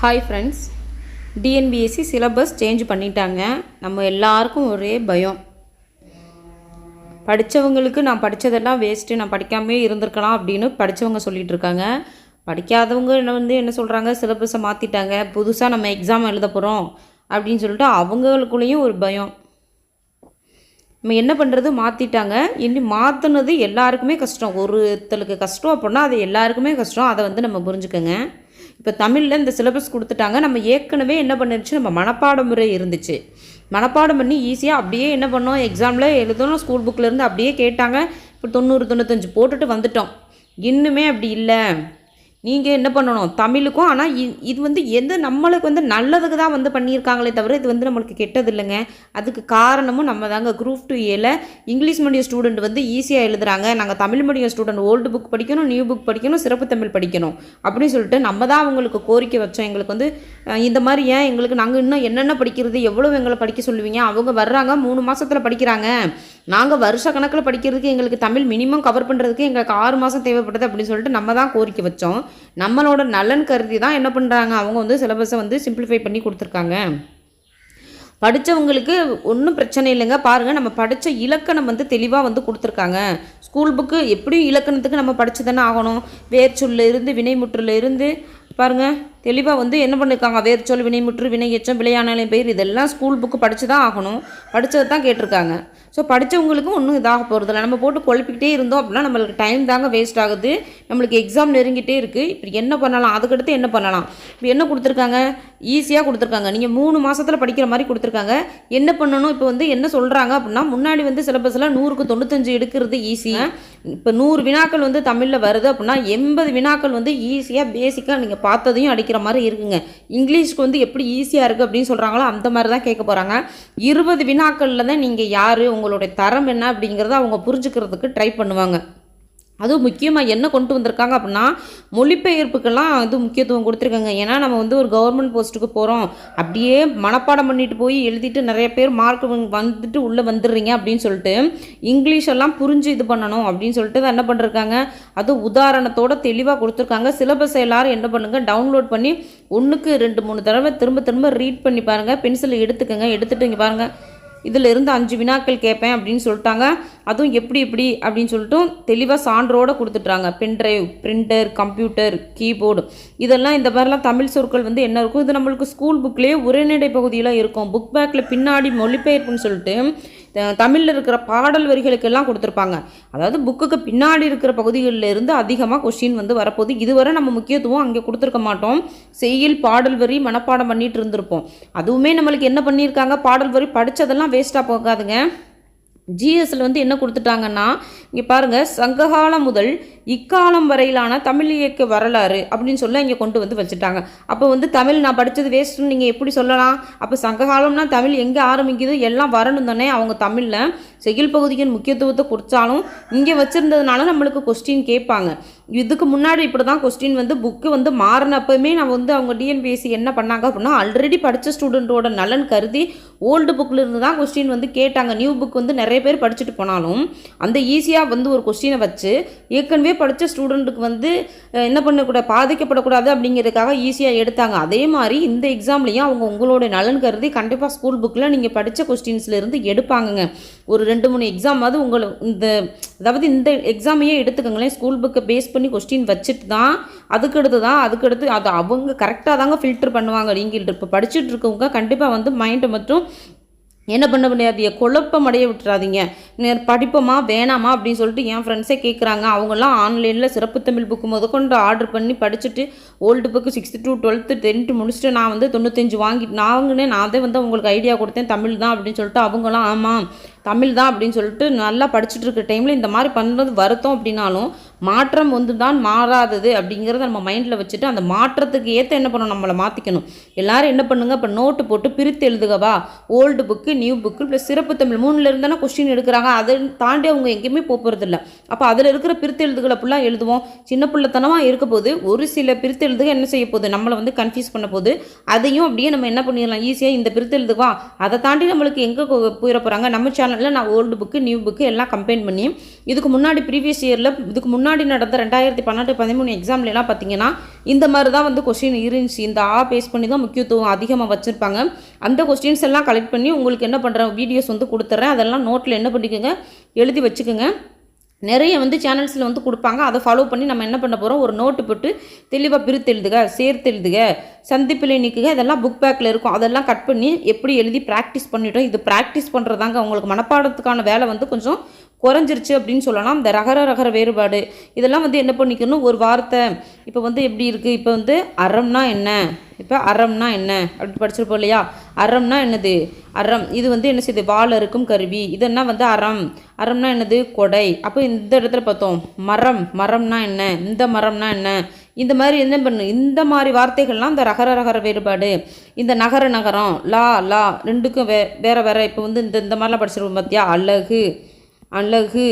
Hi friends TNPSC syllabus change பண்ணிட்டாங்க. நம்ம எல்லாருக்கும் ஒரே பயம். படித்தவங்களுக்கு நான் படித்ததெல்லாம் வேஸ்ட்டு நான் படிக்காமே இருந்திருக்கலாம் அப்படின்னு படித்தவங்க சொல்லிகிட்டு இருக்காங்க. படிக்காதவங்க என்ன வந்து என்ன சொல்கிறாங்க சிலபஸை மாற்றிட்டாங்க புதுசாக நம்ம எக்ஸாம் எழுத போகிறோம் அப்படின்னு சொல்லிட்டு அவங்களுக்குள்ளேயும் ஒரு பயம். நம்ம என்ன பண்ணுறது மாற்றிட்டாங்க இனி மாற்றினது எல்லாருக்குமே கஷ்டம். ஒருத்தலுக்கு கஷ்டம் அப்படின்னா அது எல்லாருக்குமே கஷ்டம். அதை வந்து நம்ம புரிஞ்சுக்கோங்க. இப்போ தமிழில் இந்த சிலபஸ் கொடுத்துட்டாங்க. நம்ம ஏற்கனவே என்ன பண்ணிருச்சு? நம்ம மனப்பாட முறை இருந்துச்சு. மனப்பாடம் பண்ணி ஈஸியாக அப்படியே என்ன பண்ணோம்? எக்ஸாமில் எழுதணும். ஸ்கூல் புக்கில் இருந்து அப்படியே கேட்டாங்க. இப்போ தொண்ணூறு தொண்ணூத்தஞ்சு போட்டுட்டு வந்துட்டோம். இன்னுமே அப்படி இல்லை. நீங்கள் என்ன பண்ணணும்? தமிழுக்கும் ஆனால் இது வந்து எது நம்மளுக்கு வந்து நல்லதுக்கு தான் வந்து பண்ணியிருக்காங்களே தவிர இது வந்து நம்மளுக்கு கெட்டது இல்லைங்க அதுக்கு காரணமும் நம்ம தாங்க குரூப் டூ ஏல இங்கிலீஷ் மீடியம் ஸ்டூடெண்ட் வந்து ஈஸியாக எழுதுறாங்க. நாங்கள் Tamil medium student old book படிக்கணும் நியூ புக் படிக்கணும் சிறப்பு தமிழ் படிக்கணும். அப்படின்னு சொல்லிட்டு நம்ம தான் அவங்களுக்கு கோரிக்கை வச்சோம். எங்களுக்கு வந்து இந்த மாதிரி ஏன் எங்களுக்கு நாங்கள் இன்னும் என்னென்ன படிக்கிறது எவ்வளோ எங்களை படிக்க சொல்லுவீங்க? அவங்க வர்றாங்க மூணு மாதத்தில் படிக்கிறாங்க. நாங்கள் வருஷ கணக்கில் படிக்கிறதுக்கு எங்களுக்கு தமிழ் மினிமம் கவர் பண்ணுறதுக்கு எங்களுக்கு ஆறு மாதம் தேவைப்படுது அப்படின்னு சொல்லிட்டு நம்ம தான் கோரிக்கை வச்சோம். நம்மளோட நலன் கருதி தான் என்ன பண்ணுறாங்க அவங்க வந்து சிலபஸை வந்து சிம்பிளிஃபை பண்ணி கொடுத்துருக்காங்க. படித்தவங்களுக்கு ஒன்றும் பிரச்சனை இல்லைங்க. பாருங்கள் நம்ம படித்த இலக்கணம் வந்து தெளிவாக வந்து கொடுத்துருக்காங்க. ஸ்கூல் புக்கு எப்படியும் இலக்கணத்துக்கு நம்ம படித்து தானே ஆகணும். வேர்ச்சொல்லிருந்து இருந்து பாருங்கள் தெளிவாக வந்து என்ன பண்ணியிருக்காங்க வேர்ச்சொல் வினைமுற்று வினை எச்சம் விளையாணலை பெயர் இதெல்லாம் ஸ்கூல் புக்கு படித்து தான் ஆகணும். படித்தது தான் கேட்டிருக்காங்க. ஸோ படித்தவங்களுக்கும் ஒன்றும் இதாக போகிறதில்ல நம்ம போட்டு குழப்பிக்கிட்டே இருந்தோம் அப்படின்னா நம்மளுக்கு டைம் தாங்க வேஸ்ட் ஆகுது. நம்மளுக்கு எக்ஸாம் நெருங்கிட்டே இருக்குது இப்போ என்ன பண்ணலாம்? அதுக்கடுத்து என்ன பண்ணலாம்? இப்போ என்ன கொடுத்துருக்காங்க? ஈஸியாக கொடுத்துருக்காங்க. நீங்கள் மூணு மாதத்தில் படிக்கிற மாதிரி கொடுத்துருக்காங்க. என்ன பண்ணணும்? இப்போ வந்து என்ன சொல்கிறாங்க அப்படின்னா முன்னாடி வந்து சிலபஸில் நூறுக்கு தொண்ணூத்தஞ்சு எடுக்கிறது ஈஸி இப்போ நூறு வினாக்கள் வந்து தமிழில் வருது அப்படின்னா எண்பது வினாக்கள் வந்து ஈஸியாக பேசிக்காக நீங்கள் பார்த்ததையும் படிக்கிற மாதிரி இருக்குங்க. இங்கிலீஷ்க்கு வந்து எப்படி ஈஸியாக இருக்குது அப்படின்னு சொல்கிறாங்களோ அந்த மாதிரி தான் கேட்க போகிறாங்க இருபது வினாக்களில் தான் நீங்கள் யார் உங்களுடைய தரம் என்ன அப்படிங்கிறத அவங்க புரிஞ்சுக்கிறதுக்கு ட்ரை பண்ணுவாங்க. அதுவும் முக்கியமாக என்ன கொண்டு வந்திருக்காங்க அப்படின்னா மொழிபெயர்ப்புக்கெல்லாம் இது முக்கியத்துவம் கொடுத்துருக்காங்க. ஏன்னா நம்ம வந்து ஒரு கவர்மெண்ட் போஸ்ட்டுக்கு போகிறோம் அப்படியே மனப்பாடம் பண்ணிட்டு போய் எழுதிட்டு நிறைய பேர் மார்க் வந்துட்டு உள்ளே வந்துடுறீங்க அப்படின்னு சொல்லிட்டு இங்கிலீஷெல்லாம் புரிஞ்சு இது பண்ணணும் அப்படின்னு சொல்லிட்டு தான் என்ன பண்ணிருக்காங்க. அது உதாரணத்தோட தெளிவாக கொடுத்துருக்காங்க. சிலபஸ் எல்லாரும் என்ன பண்ணுங்கள் டவுன்லோட் பண்ணி ஒன்றுக்கு ரெண்டு மூணு தடவை திரும்ப திரும்ப ரீட் பண்ணி பாருங்கள் பென்சில் எடுத்துக்கோங்க எடுத்துட்டு இங்கே பாருங்கள் இதில் இருந்து அஞ்சு வினாக்கள் கேட்பேன் அப்படின்னு சொல்லிட்டாங்க. அதுவும் எப்படி எப்படி அப்படின்னு சொல்லிட்டு தெளிவாக சான்றோடு கொடுத்துட்றாங்க. பென்ட்ரைவ் பிரிண்டர் கம்ப்யூட்டர் கீபோர்டு இதெல்லாம் இந்த மாதிரிலாம் தமிழ் சொற்கள் வந்து என்ன இருக்கும்? இது நம்மளுக்கு ஸ்கூல் புக்லேயே உரைநடை பகுதியில் இருக்கும். புக் பேக்கில் பின்னாடி மொழிபெயர்ப்புன்னு சொல்லிட்டு தமிழில் இருக்கிற பாடல் வரிகளுக்கெல்லாம் கொடுத்துருப்பாங்க. அதாவது புக்குக்கு பின்னாடி இருக்கிற பகுதிகளில் இருந்து அதிகமாக கொஷின் வந்து வரப்போகுது. இதுவரை நம்ம முக்கியத்துவம் அங்கே கொடுத்துருக்க மாட்டோம். செய்யில் பாடல் வரி மனப்பாடம் பண்ணிட்டு இருந்திருப்போம். அதுவுமே நம்மளுக்கு என்ன பண்ணியிருக்காங்க? பாடல் வரி படித்ததெல்லாம் வேஸ்ட்டாக போகாதுங்க. ஜிஎஸ்ல வந்து என்ன கொடுத்துட்டாங்கன்னா இங்கே பாருங்கள் சங்ககாலம் முதல் இக்காலம் வரையிலான தமிழ் இயக்க வரலாறு அப்படின்னு சொல்ல இங்கே கொண்டு வந்து வச்சுட்டாங்க. அப்போ வந்து தமிழ் நான் படித்தது வேஸ்ட்டுன்னு நீங்கள் எப்படி சொல்லலாம்? அப்போ சங்ககாலம்னா தமிழ் எங்கே ஆரம்பிக்குது? எல்லாம் வரணும் தானே அவங்க தமிழில். செயல் பகுதியின் முக்கியத்துவத்தை குறித்தாலும் இங்கே வச்சுருந்ததுனால நம்மளுக்கு கொஸ்டின் கேட்பாங்க. இதுக்கு முன்னாடி இப்படி தான் கொஸ்டின் வந்து புக்கு வந்து மாறினப்பவுமே நான் வந்து அவங்க டிஎன்பிஎஸ்சி என்ன பண்ணாங்க அப்படின்னா ஆல்ரெடி படித்த ஸ்டூடெண்ட்டோட நலன் கருதி ஓல்டு புக்கில் இருந்து தான் கொஸ்டின் வந்து கேட்டாங்க. நியூ புக் வந்து நிறைய பேர் படிச்சுட்டு போனாலும் அந்த ஈஸியாக வந்து ஒரு கொஸ்டினை வச்சு ஏற்கனவே படித்த ஸ்டூடெண்ட்டுக்கு வந்து என்ன பண்ணக்கூடாது பாதிக்கப்படக்கூடாது அப்படிங்கிறதுக்காக ஈஸியாக எடுத்தாங்க. அதே மாதிரி இந்த எக்ஸாம்லேயும் அவங்க உங்களோட நலன் கருதி கண்டிப்பாக ஸ்கூல் புக்கில் நீங்கள் படித்த கொஸ்டின்ஸ்லேருந்து எடுப்பாங்கங்க. ஒரு ரெண்டு மூணு எக்ஸாமாவது உங்களை இந்த அதாவது இந்த எக்ஸாமையே எடுத்துக்கங்களேன். ஸ்கூல் புக்கை பேஸ் பண்ணி கொஸ்டின் வச்சுட்டு தான் அதுக்கடுத்து தான் அதுக்கடுத்து அது அவங்க கரெக்டாக தாங்க ஃபில்டர் பண்ணுவாங்க. நீங்கள் இப்போ படிச்சுட்டு இருக்கவங்க கண்டிப்பாக வந்து மைண்டை மட்டும் என்ன பண்ண முடியாது? குழப்பம் அடைய விட்டுறாதீங்க. நேர் படிப்போமா வேணாமா அப்படின்னு சொல்லிட்டு என் ஃப்ரெண்ட்ஸே கேட்குறாங்க அவங்கெல்லாம் ஆன்லைனில் சிறப்பு தமிழ் புக்கு முதற்கொண்டு ஆர்டர் பண்ணி படிச்சுட்டு old book sixth to twelfth tenth முடிச்சுட்டு நான் வந்து தொண்ணூத்தஞ்சு வாங்கிட்டு நான் வாங்கினேன் நான் அதே வந்து உங்களுக்கு ஐடியா கொடுத்தேன். தமிழ் தான் அப்படின்னு சொல்லிட்டு அவங்களாம் ஆமாம் தமிழ் தான் அப்படின்னு சொல்லிட்டு நல்லா படிச்சுட்டு இருக்க டைமில் இந்த மாதிரி பண்ணுறது வருத்தம் அப்படின்னாலும் மாற்றம் வந்து தான் மாறாதது அப்படிங்கிறத நம்ம மைண்டில் வச்சுட்டு அந்த மாற்றத்துக்கு ஏற்ற என்ன பண்ணணும்? நம்மளை மாற்றிக்கணும் எல்லாரும் என்ன பண்ணுங்க? இப்போ நோட்டு போட்டு பிரித்து எழுதுகவா old book new book plus சிறப்பு தமிழ் மூணில் இருந்தானே கொஸ்டின் எடுக்கிறாங்க. அதை தாண்டி அவங்க எங்கேயுமே போகிறதில்ல அப்போ அதில் இருக்கிற பிரித்து எழுதுகளை ஃபுல்லாக எழுதுவோம். சின்ன பிள்ளைத்தனமாக இருக்க போது ஒரு சில பிரித்து எழுதுக என்ன செய்ய போகுது? நம்மளை வந்து கன்ஃபியூஸ் பண்ண போது அதையும் அப்படியே நம்ம என்ன பண்ணிடலாம்? ஈஸியாக இந்த பிரித்து எழுதுவா அதை தாண்டி நம்மளுக்கு எங்கே போயிட போகிறாங்க நம்ம சேனலில் நான் ஓல்டு புக்கு நியூ புக்கு எல்லாம் கம்பைன் பண்ணி இதுக்கு முன்னாடி ப்ரீவியஸ் இயரில் இதுக்கு முன்னாடி முன்னாடி நடந்த ரெண்டாயிரத்தி பன்னெண்டு பதிமூணு எக்ஸாம்லலாம் பார்த்தீங்கன்னா இந்த மாதிரி தான் வந்து கொஸ்டின் இருந்துச்சு. இந்த ஆ பேஸ் பண்ணி தான் முக்கியத்துவம் அதிகமாக வச்சுருப்பாங்க. அந்த கொஸ்டின்ஸ் எல்லாம் கலெக்ட் பண்ணி உங்களுக்கு என்ன பண்ணுறேன் வீடியோஸ் வந்து கொடுத்துட்றேன் அதெல்லாம் நோட்டில் என்ன பண்ணிக்கோங்க எழுதி வச்சுக்கோங்க. நிறைய வந்து சேனல்ஸில் வந்து கொடுப்பாங்க. அதை ஃபாலோ பண்ணி நம்ம என்ன பண்ண போகிறோம் ஒரு நோட்டு போட்டு தெளிவாக பிரித்து எழுதுக சேர்த்து எழுதுக. சந்திப்பில் நிற்குங்க இதெல்லாம் புக் பேக்கில் இருக்கும். அதெல்லாம் கட் பண்ணி எப்படி எழுதி ப்ராக்டிஸ் பண்ணிட்டோம்? இது ப்ராக்டிஸ் பண்ணுறதாங்க உங்களுக்கு மனப்பாடத்துக்கான வேலை வந்து கொஞ்சம் குறைஞ்சிருச்சு அப்படின்னு சொல்லலாம். இந்த ரகர ரகர வேறுபாடு. இதெல்லாம் வந்து என்ன பண்ணிக்கணும்? ஒரு வார்த்தை. இப்போ வந்து எப்படி இருக்குது இப்போ வந்து அறம்னா என்ன? இப்போ அறம்னா என்ன? அப்படி படிச்சிருப்போம் இல்லையா? அறம்னா என்னது? அறம். இது வந்து என்ன செய்யுது? வால் இருக்கும் கருவி. இதென்னா வந்து அறம்? அறம்னா என்னது? கொடை. அப்போ இந்த இடத்துல பார்த்தோம். மரம். மரம்னா என்ன? இந்த மரம்னா என்ன? இந்த மாதிரி என்ன பண்ணு? இந்த மாதிரி வார்த்தைகள்லாம் இந்த ரகர ரகர வேறுபாடு. இந்த நகர நகரம் லா லா ரெண்டுக்கும் வே வேறு வேறு. இப்போ வந்து இந்த இந்த மாதிரிலாம் படிச்சிருப்போம் பார்த்தியா அழகு. அழகு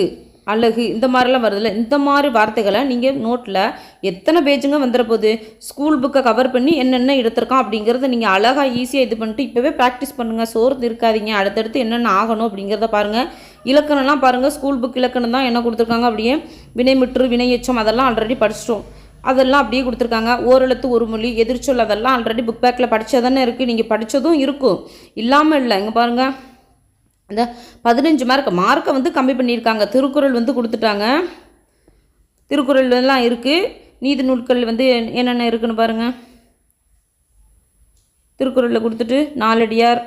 அழகு இந்த மாதிரிலாம் வருதுல்ல. இந்த மாதிரி வார்த்தைகளை நீங்கள் நோட்டில் எத்தனை பேஜுங்க வந்துட போகுது ஸ்கூல் புக்கை கவர் பண்ணி என்னென்ன எடுத்திருக்கோம் அப்படிங்கிறத நீங்கள் அழகாக ஈஸியாக இது பண்ணிட்டு இப்போவே ப்ராக்டிஸ் பண்ணுங்கள் சோர்ந்து இருக்காதீங்க. அடுத்தடுத்து என்னென்ன ஆகணும் அப்படிங்கிறத பாருங்கள் இலக்கணம்லாம் பாருங்கள் ஸ்கூல் புக் இலக்கணம் தான் என்ன கொடுத்துருக்காங்க? அப்படியே வினைமுற்று வினையச்சம் அதெல்லாம் ஆல்ரெடி படிச்சிட்டோம். அதெல்லாம் அப்படியே கொடுத்துருக்காங்க. ஓரெழுத்து ஒரு மொழி எதிர்ச்சொல் அதெல்லாம் ஆல்ரெடி புக் பேக்கில் படித்ததானே இருக்குது நீங்கள் படித்ததும் இருக்கும். இல்லாமல் இல்லை. இங்கே பாருங்கள் இந்த பதினஞ்சு மார்க் மார்க்கை வந்து கம்மி பண்ணியிருக்காங்க. திருக்குறள் வந்து கொடுத்துட்டாங்க. திருக்குறள் எல்லாம் இருக்குது நீதி நூல்கள் வந்து என்னென்ன இருக்குன்னு பாருங்கள் திருக்குறளில் கொடுத்துட்டு நாலடியார்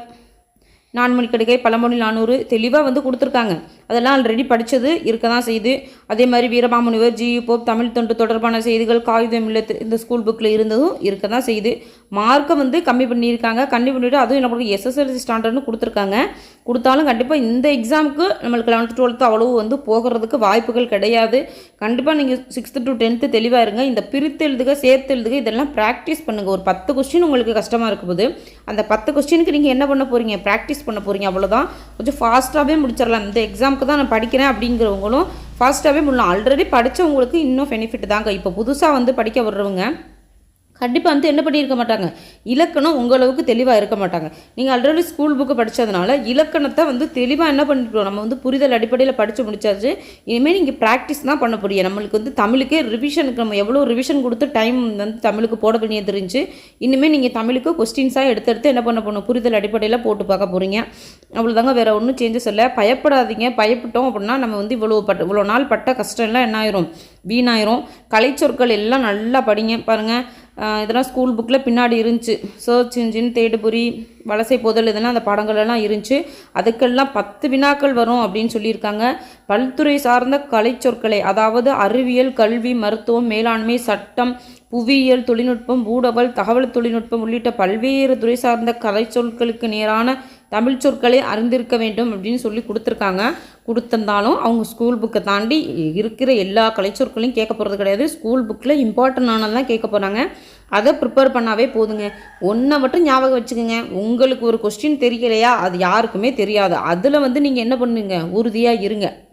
நான்மணி கடுகை பழமொழி நானூறு தெளிவாக வந்து கொடுத்துருக்காங்க. அதெல்லாம் ஆல்ரெடி படித்தது இருக்க தான் செய்யுது அதே மாதிரி வீரமாமுனிவர் ஜி போப் தமிழ் தொண்டு தொடர்பான செய்திகள் காகிதம் இல்லத்து இந்த ஸ்கூல் புக்கில் இருந்ததும் இருக்க தான் செய்யுது மார்க்கை வந்து கம்மி பண்ணியிருக்காங்க. கம்மி பண்ணிவிட்டு அதுவும் என்ன பண்ணுறது எஸ்எஸ்எல்சி ஸ்டாண்டர்ட்னு கொடுத்துருக்காங்க. கொடுத்தாலும் கண்டிப்பாக இந்த எக்ஸாமுக்கு நம்மளுக்கு லெவன்த்து டுவெல்த்து அவ்வளோ வந்து போகிறதுக்கு வாய்ப்புகள் கிடையாது. கண்டிப்பாக நீங்கள் சிக்ஸ்த்து டு டென்த்து தெளிவாக இருங்க. இந்த பிரித்து எழுதுக சேர்த்து எழுதுக இதெல்லாம் ப்ராக்டிஸ் பண்ணுங்கள் ஒரு பத்து கொஸ்டின் உங்களுக்கு கஷ்டமாக இருக்கும் போது அந்த பத்து கொஸ்டினுக்கு நீங்கள் என்ன பண்ண போகிறீங்க ப்ராக்டிஸ் பண்ண போகிறீங்க அவ்வளோதான் கொஞ்சம் ஃபாஸ்ட்டாகவே முடிச்சிடலாம். இந்த எக்ஸாமுக்கு தான் நான் படிக்கிறேன் அப்படிங்கிறவங்களும் ஃபாஸ்ட்டாகவே முடியலாம். ஆல்ரெடி படித்தவங்களுக்கு இன்னும் பெனிஃபிட் தாங்க. இப்போ புதுசாக வந்து படிக்க வர்றவங்க கண்டிப்பாக வந்து என்ன பண்ணியிருக்க மாட்டாங்க? இலக்கணம் உங்களவுக்கு தெளிவாக இருக்க மாட்டாங்க. நீங்கள் ஆல்ரெடி ஸ்கூல் புக்கு படித்ததுனால இலக்கணத்தை வந்து தெளிவாக என்ன பண்ணிட்டோம் நம்ம வந்து புரிதல் அடிப்படையில் படித்து முடிச்சாச்சு. இனிமேல் நீங்கள் ப்ராக்டிஸ் தான் பண்ண முடியும் நம்மளுக்கு வந்து தமிழுக்கே ரிவிஷனுக்கு நம்ம எவ்வளோ ரிவிஷன் கொடுத்து டைம் வந்து தமிழுக்கு போட வேண்டிய தெரிஞ்சு இனிமேல் நீங்கள் தமிழுக்கு கொஸ்டின்ஸாக எடுத்து எடுத்து என்ன பண்ண போகணும் புரிதல் அடிப்படையில் போட்டு பார்க்க போகிறீங்க அவ்வளோதாங்க வேறு ஒன்றும் சேஞ்சஸ் இல்லை. பயப்படாதீங்க. பயப்பட்டோம் அப்படின்னா நம்ம வந்து இவ்வளோ பட்ட இவ்வளோ நாள் பட்ட கஷ்டம்லாம் என்ன ஆயிரும் வீணாயிரும். கலைச்சொற்கள் எல்லாம் நல்லா படிங்க. பாருங்கள் இதெல்லாம் ஸ்கூல் புக்கில் பின்னாடி இருந்துச்சு. சர்ச் இன்ஜின் தேடுபுரி வலசை போதல் இதெல்லாம் அந்த படங்கள்லாம் இருந்துச்சு. அதுக்கெல்லாம் பத்து வினாக்கள் வரும் அப்படின்னு சொல்லியிருக்காங்க. பல்துறை சார்ந்த கலைச்சொற்களை அதாவது அறிவியல் கல்வி மருத்துவம் மேலாண்மை சட்டம் புவியியல் தொழில்நுட்பம் ஊடகல் தகவல் தொழில்நுட்பம் உள்ளிட்ட பல்வேறு துறை சார்ந்த கலைச்சொற்களுக்கு நேரான தமிழ் சொற்களை அறிந்திருக்க வேண்டும் அப்படின்னு சொல்லி கொடுத்துருக்காங்க. கொடுத்திருந்தாலும் அவங்க ஸ்கூல் புக்கை தாண்டி இருக்கிற எல்லா கலைச்சொற்களையும் கேட்க போகிறது கிடையாது. ஸ்கூல் புக்கில் இம்பார்ட்டண்டானதான் கேட்க போகிறாங்க அதை ப்ரிப்பேர் பண்ணாவே போதுங்க. ஒன்றை மட்டும் ஞாபகம் வச்சுக்கோங்க. உங்களுக்கு ஒரு கொஸ்டின் தெரியலையா? அது யாருக்குமே தெரியாது. அதில் வந்து நீங்கள் என்ன பண்ணுங்க? உறுதியாக இருங்க.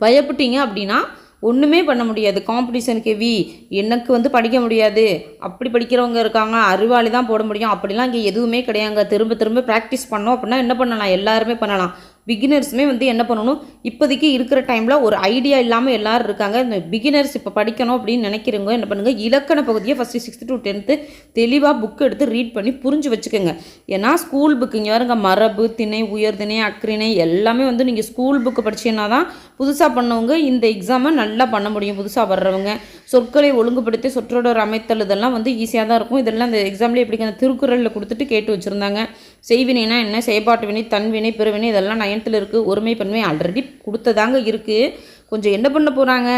பயப்பட்டீங்க அப்படின்னா ஒன்றுமே பண்ண முடியாது. காம்படிஷன் வி எனக்கு வந்து படிக்க முடியாது. அப்படி படிக்கிறவங்க இருக்காங்க. அறிவாளி தான் போட முடியும். அப்படிலாம் இங்கே எதுவுமே கிடையாங்க. திரும்ப திரும்ப ப்ராக்டிஸ் பண்ணோம் அப்படின்னா என்ன பண்ணலாம்? எல்லாருமே பண்ணலாம். பிகினர்ஸுமே வந்து என்ன பண்ணணும்? இப்போதைக்கு இருக்கிற டைமில் ஒரு ஐடியா இல்லாமல் எல்லோரும் இருக்காங்க. இந்த பிகினர்ஸ் இப்போ படிக்கணும் அப்படின்னு நினைக்கிறவங்க என்ன பண்ணுங்கள் இலக்கண பகுதியை ஃபஸ்ட்டு சிக்ஸ்த்து டு டென்த்து தெளிவாக புக் எடுத்து ரீட் பண்ணி புரிஞ்சு வச்சுக்கோங்க. ஏன்னா ஸ்கூல் புக்கு இங்கே வருங்க மரபு திணை உயர்திணை அக்ரிணை எல்லாமே வந்து நீங்கள் ஸ்கூல் புக்கு படிச்சீங்கன்னா தான் புதுசாக பண்ணவங்க இந்த எக்ஸாமை நல்லா பண்ண முடியும். புதுசாக வர்றவங்க. சொற்களை ஒழுங்குபடுத்தி சொற்றொடர் அமைத்தல் இதெல்லாம் வந்து ஈஸியாக தான் இருக்கும். இதெல்லாம் அந்த எக்ஸாம்லேயே எப்படி அந்த திருக்குறளில் கொடுத்துட்டு கேட்டு வச்சுருந்தாங்க. செய்வினைனா என்ன? செயற்பாட்டு வினை தன்வினை பிறவினை இதெல்லாம் நயனத்தில் இருக்குது ஒருமை பன்மை ஆல்ரெடி கொடுத்ததாங்க இருக்குது கொஞ்சம் என்ன பண்ண போகிறாங்க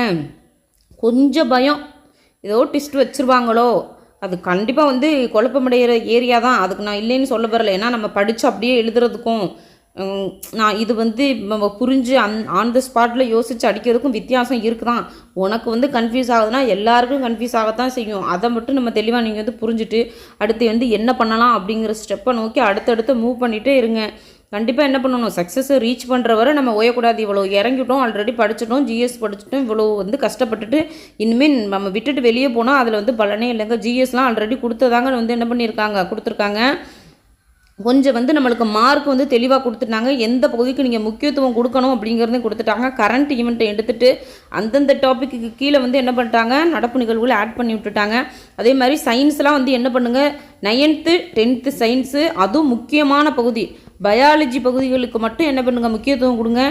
கொஞ்சம் பயம். ஏதோ டிஸ்ட் வச்சுருவாங்களோ? அது கண்டிப்பாக வந்து குழப்பமடைகிற ஏரியா தான். அதுக்கு நான் இல்லைன்னு சொல்ல வரல. ஏன்னா நம்ம படித்து அப்படியே எழுதுறதுக்கும் நான் இது வந்து நம்ம புரிஞ்சு அந் ஆன் த ஸ்பாட்டில் யோசித்து அடிக்கிறதுக்கும் வித்தியாசம் இருக்குதான். உனக்கு வந்து கன்ஃபியூஸ் ஆகுதுன்னா எல்லாருக்கும் கன்ஃபியூஸ் ஆகத்தான் செய்யும். அதை மட்டும் நம்ம தெளிவாக நீங்கள் வந்து புரிஞ்சுட்டு அடுத்து வந்து என்ன பண்ணலாம் அப்படிங்கிற ஸ்டெப்பை நோக்கி அடுத்தடுத்து மூவ் பண்ணிகிட்டே இருங்க. கண்டிப்பாக என்ன பண்ணணும்? சக்ஸஸை ரீச் பண்ணுற வரை நம்ம ஓயக்கூடாது. இவ்வளோ இறங்கிட்டோம் ஆல்ரெடி படிச்சிட்டோம் ஜிஎஸ் படிச்சிட்டோம் இவ்வளோ வந்து கஷ்டப்பட்டுட்டு இனிமேல் நம்ம விட்டுட்டு வெளியே போனால் அதில் வந்து பலனே இல்லைங்க. ஜிஎஸ்லாம் ஆல்ரெடி கொடுத்ததாங்க வந்து என்ன பண்ணியிருக்காங்க? கொடுத்துருக்காங்க. கொஞ்சம் வந்து நம்மளுக்கு மார்க் வந்து தெளிவாக கொடுத்துட்டாங்க. எந்த பகுதிக்கு நீங்கள் முக்கியத்துவம் கொடுக்கணும் அப்படிங்கிறதையும் கொடுத்துட்டாங்க. கரண்ட் ஈவெண்ட்டை எடுத்துட்டு அந்தந்த டாப்பிக்கு கீழே வந்து என்ன பண்ணிட்டாங்க? நடப்பு நிகழ்வுகளை ஆட் பண்ணி விட்டுட்டாங்க. அதே மாதிரி சயின்ஸ்லாம் வந்து என்ன பண்ணுங்கள் நைன்த்து டென்த்து சயின்ஸு அதுவும் முக்கியமான பகுதி. பயாலஜி பகுதிகளுக்கு மட்டும் என்ன பண்ணுங்கள் முக்கியத்துவம் கொடுங்க.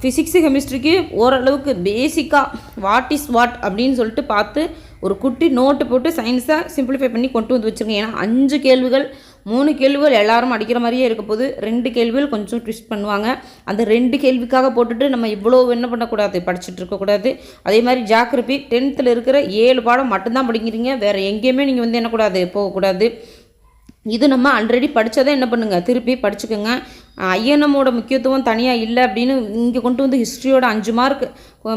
ஃபிசிக்ஸு கெமிஸ்ட்ரிக்கு ஓரளவுக்கு பேசிக்காக வாட் இஸ் வாட் அப்படின்னு சொல்லிட்டு பார்த்து ஒரு குட்டி நோட்டு போட்டு சயின்ஸை சிம்பிளிஃபை பண்ணி கொண்டு வந்து வச்சுருங்க. ஏன்னா அஞ்சு கேள்விகள் மூணு கேள்விகள் எல்லாரும் அடிக்கிற மாதிரியே இருக்க போது ரெண்டு கேள்விகள் கொஞ்சம் ட்விஸ்ட் பண்ணுவாங்க. அந்த ரெண்டு கேள்விக்காக போட்டுட்டு நம்ம இவ்வளோ என்ன பண்ணக்கூடாது? படிச்சுட்டு இருக்கக்கூடாது. அதே மாதிரி ஜாக்கிரபி டென்த்தில் இருக்கிற ஏழு பாடம் மட்டும்தான் படிக்கிறீங்க. வேறு எங்கேயுமே நீங்கள் வந்து என்னக்கூடாது போகக்கூடாது. இது நம்ம ஆல்ரெடி படித்ததை என்ன பண்ணுங்கள் திருப்பி படிச்சுக்கோங்க. ஐஎன்எம்மோட முக்கியத்துவம் தனியாக இல்லை அப்படின்னு இங்கே கொண்டு வந்து ஹிஸ்ட்ரியோட அஞ்சு மார்க்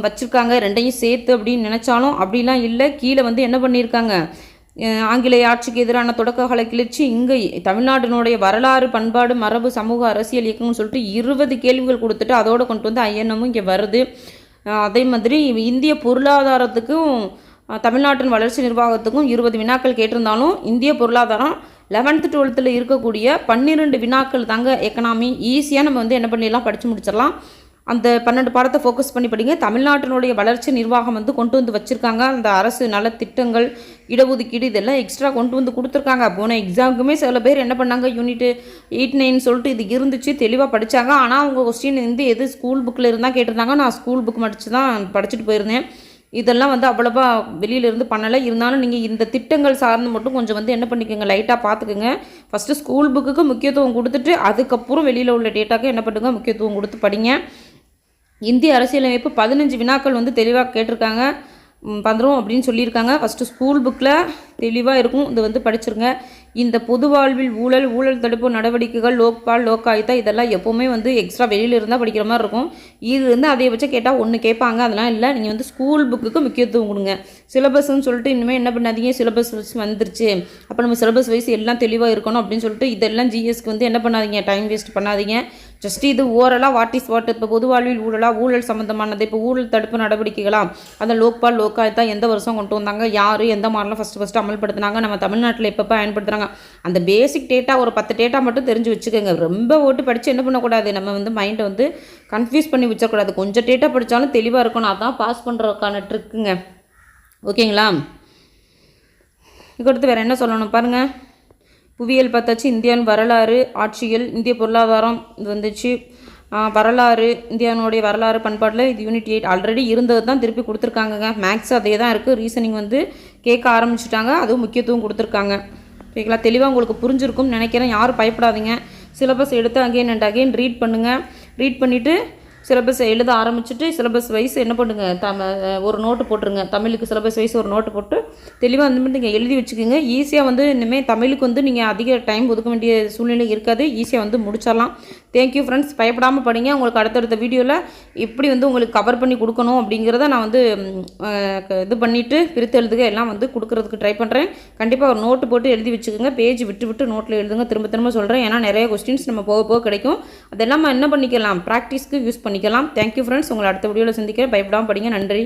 வச்சுருக்காங்க. ரெண்டையும் சேர்த்து அப்படின்னு நினச்சாலும் அப்படிலாம் இல்லை. கீழே வந்து என்ன பண்ணியிருக்காங்க? ஆங்கிலேய ஆட்சிக்கு எதிரான தொடக்ககளை கிளர்ச்சி இங்கே தமிழ்நாட்டினுடைய வரலாறு பண்பாடு மரபு சமூக அரசியல் இயக்கம்னு சொல்லிட்டு இருபது கேள்விகள் கொடுத்துட்டு அதோடு கொண்டு வந்து ஐஎன்எம்மும் இங்கே வருது. அதே மாதிரி இந்திய பொருளாதாரத்துக்கும் தமிழ்நாட்டின் வளர்ச்சி நிர்வாகத்துக்கும் இருபது வினாக்கள் கேட்டிருந்தாலும் இந்திய பொருளாதாரம் லெவன்த்து டுவெல்த்தில் இருக்கக்கூடிய பன்னிரெண்டு வினாக்கள் தாங்க எக்கனாமி ஈஸியாக நம்ம வந்து என்ன பண்ணிடலாம்? படித்து முடிச்சிடலாம். அந்த பன்னெண்டு பாடத்தை ஃபோக்கஸ் பண்ணி படிங்க. தமிழ்நாட்டினுடைய வளர்ச்சி நிர்வாகம் வந்து கொண்டு வந்து வச்சுருக்காங்க. அந்த அரசு நலத்திட்டங்கள் இடஒதுக்கீடு இதெல்லாம் எக்ஸ்ட்ரா கொண்டு வந்து கொடுத்துருக்காங்க. போன எக்ஸாமுக்குமே சில பேர் என்ன பண்ணாங்க? யூனிட் எயிட் நைன் சொல்லிட்டு இது இருந்துச்சு தெளிவாக படித்தாங்க ஆனால் அவங்க கொஸ்டின் வந்து எது ஸ்கூல் புக்கில் இருந்தால் கேட்டிருந்தாங்க. நான் ஸ்கூல் புக் மடித்து தான் படிச்சுட்டு போயிருந்தேன். இதெல்லாம் வந்து அவ்வளோவா வெளியிலேருந்து பண்ணலை. இருந்தாலும் நீங்கள் இந்த திட்டங்கள் சார்ந்து மட்டும் கொஞ்சம் வந்து என்ன பண்ணிக்கோங்க? லைட்டாக பார்த்துக்குங்க ஃபஸ்ட்டு ஸ்கூல் புக்குக்கு முக்கியத்துவம் கொடுத்துட்டு அதுக்கப்புறம் வெளியில் உள்ள டேட்டாக்கு என்ன பண்ணுங்க? முக்கியத்துவம் கொடுத்து படிங்க. இந்திய அரசியலமைப்பு பதினஞ்சு வினாக்கள் வந்து தெளிவாக கேட்டிருக்காங்க. ம், அப்படின்னு சொல்லியிருக்காங்க. ஃபஸ்ட்டு ஸ்கூல் புக்கில் தெளிவாக இருக்கும். இது வந்து படிச்சிருங்க. இந்த பொது வாழ்வில் ஊழல் ஊழல் தடுப்பு நடவடிக்கைகள் லோக்பால் லோக்காயுத்தா இதெல்லாம் எப்போவுமே வந்து எக்ஸ்ட்ரா வெளியில் இருந்தால் படிக்கிற மாதிரி இருக்கும். இது வந்து அதிகபட்சம் கேட்டால் ஒன்று கேட்பாங்க. அதெல்லாம் இல்லை. நீங்கள் வந்து ஸ்கூல் புக்குக்கு முக்கியத்துவம் கொடுங்க. சிலபஸ்ன்னு சொல்லிட்டு இனிமேல் என்ன பண்ணாதீங்க? சிலபஸ் வந்துருச்சு. அப்போ நம்ம சிலபஸ் வைஸ் எல்லாம் தெளிவாக இருக்கணும் அப்படின்னு சொல்லிட்டு இதெல்லாம் ஜிஎஸ்க்கு வந்து என்ன பண்ணாதீங்க? டைம் வேஸ்ட் பண்ணாதீங்க. ஜஸ்ட் இது ஓரலாக வாட் இஸ் வாட் இப்போ பொது வாழ்வில் ஊழலா ஊழல் சம்மந்தமானது இப்போ ஊழல் தடுப்பு நடவடிக்கைகளா அந்த லோக்பால் லோக்காயத்தான் எந்த வருஷம் கொண்டு வந்தாங்க யார் எந்த மாதிரிலாம் ஃபஸ்ட்டு ஃபஸ்ட்டு அமல்படுத்தினாங்க நம்ம தமிழ்நாட்டில் எப்போ பயன்படுத்துகிறாங்க அந்த பேசிக் டேட்டா ஒரு பத்து டேட்டா மட்டும் தெரிஞ்சு வச்சுக்கோங்க. ரொம்ப ஓட்டு படித்து என்ன பண்ணக்கூடாது? நம்ம வந்து மைண்டை வந்து கன்ஃபியூஸ் பண்ணி வச்சிடக்கூடாது கொஞ்சம் டேட்டா படித்தாலும் தெளிவாக இருக்கணும். அதான் பாஸ் பண்ணுறதுக்கான ட்ரிக்குங்க ஓகேங்களா இதுக்கடுத்து வேறு என்ன சொல்லணும் பாருங்கள் புவியியல் பார்த்தாச்சு இந்தியாவின் வரலாறு ஆட்சிகள் இந்திய பொருளாதாரம் இது வந்துச்சு வரலாறு இந்தியாவினுடைய வரலாறு பண்பாட்டில் இது யூனிட் எயிட் ஆல்ரெடி இருந்தது தான் திருப்பி கொடுத்துருக்காங்கங்க. மேக்ஸ் அதே தான் இருக்குது ரீசனிங் வந்து கேட்க ஆரம்பிச்சிட்டாங்க. அதுவும் முக்கியத்துவம் கொடுத்துருக்காங்க. ஓகேங்களா? தெளிவாக உங்களுக்கு புரிஞ்சிருக்கும்னு நினைக்கிறேன். யாரும் பயப்படாதீங்க. சிலபஸ் எடுத்து அகெயின் அண்ட் அகெயின் ரீட் பண்ணுங்கள் ரீட் பண்ணிவிட்டு சிலபஸை எழுத ஆரம்பிச்சுட்டு சிலபஸ் வைஸ் என்ன பண்ணுங்க? தம ஒரு நோட்டு போட்டுருங்க. தமிழுக்கு சிலபஸ் வைஸ் ஒரு நோட்டு போட்டு தெளிவாக வந்து நீங்கள் எழுதி வச்சுக்கோங்க. ஈஸியாக வந்து இனிமேல் தமிழுக்கு வந்து நீங்கள் அதிக டைம் ஒதுக்க வேண்டிய சூழ்நிலை இருக்காது. ஈஸியாக வந்து முடிச்சிடலாம். தேங்க்யூ ஃப்ரெண்ட்ஸ் பயப்படாமல் படிங்க. உங்களுக்கு அடுத்தடுத்த வீடியோவில் எப்படி வந்து உங்களுக்கு கவர் பண்ணி கொடுக்கணும் அப்படிங்கிறத நான் வந்து இது பண்ணிவிட்டு பிரித்து எழுதுக. எல்லாம் வந்து கொடுக்குறதுக்கு ட்ரை பண்ணுறேன் கண்டிப்பாக ஒரு நோட்டு போட்டு எழுதி வச்சுக்கோங்க. பேஜ் விட்டு விட்டு நோட்டில் எழுதுங்க. திரும்ப திரும்ப சொல்கிறேன் ஏன்னா நிறைய கொஸ்டின்ஸ் நம்ம போக போக கிடைக்கும். அதெல்லாம் என்ன பண்ணிக்கலாம்? ப்ராக்டிஸ்க்கு யூஸ் பண்ணி பண்ணிக்கலாம். தேங்க்யூ ஃப்ரெண்ட்ஸ் உங்களை அடுத்த வீடியோவில் சந்திக்கிறேன். பயப்படாமல் படிங்க. நன்றி.